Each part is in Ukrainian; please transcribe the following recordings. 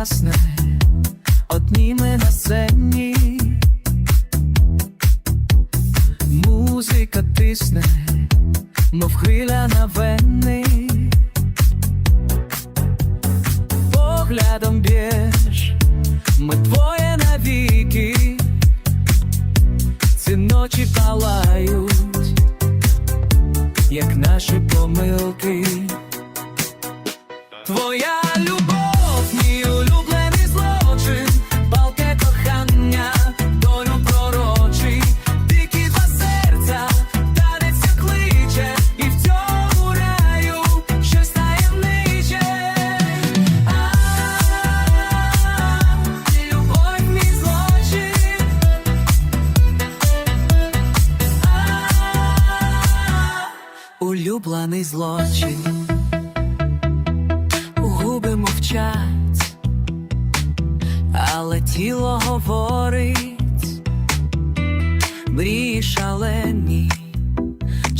ясне, одні ми на сцені, музика тисне, мов хвиля на вени, поглядом б'єш, ми двоє навіки, ці ночі палають, як наші помилки. Улюблений злочин. Губи мовчать, але тіло говорить, мрії шалені,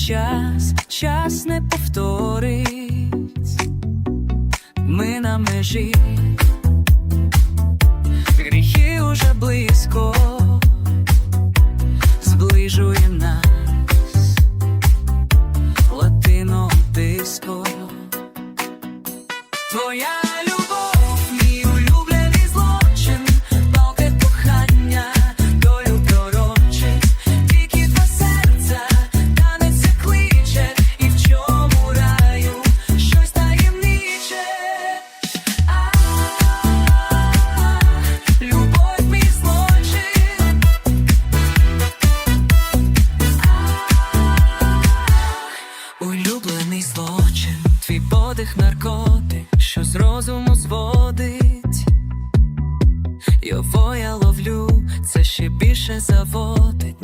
час, час не повторить, ми на межі, гріхи уже близько, диско. Твоя подих наркотик, що з розуму зводить. Його я ловлю, це ще більше заводить.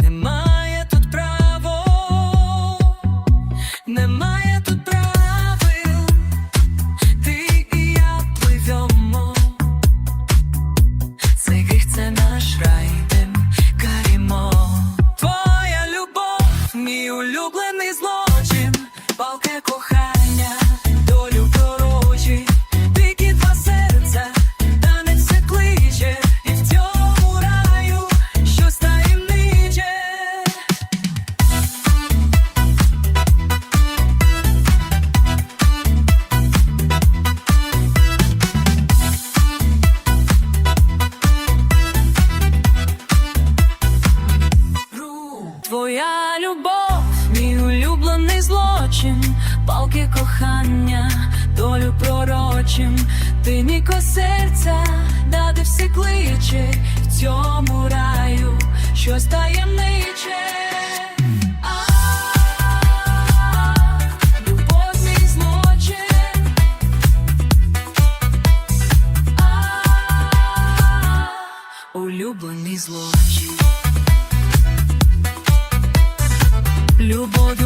Кохання, долю пророчим, ти ніко серця, даде все кличе в цьому раю, щось таємниче. Улюблений злочин. Любов, улюблений злочин.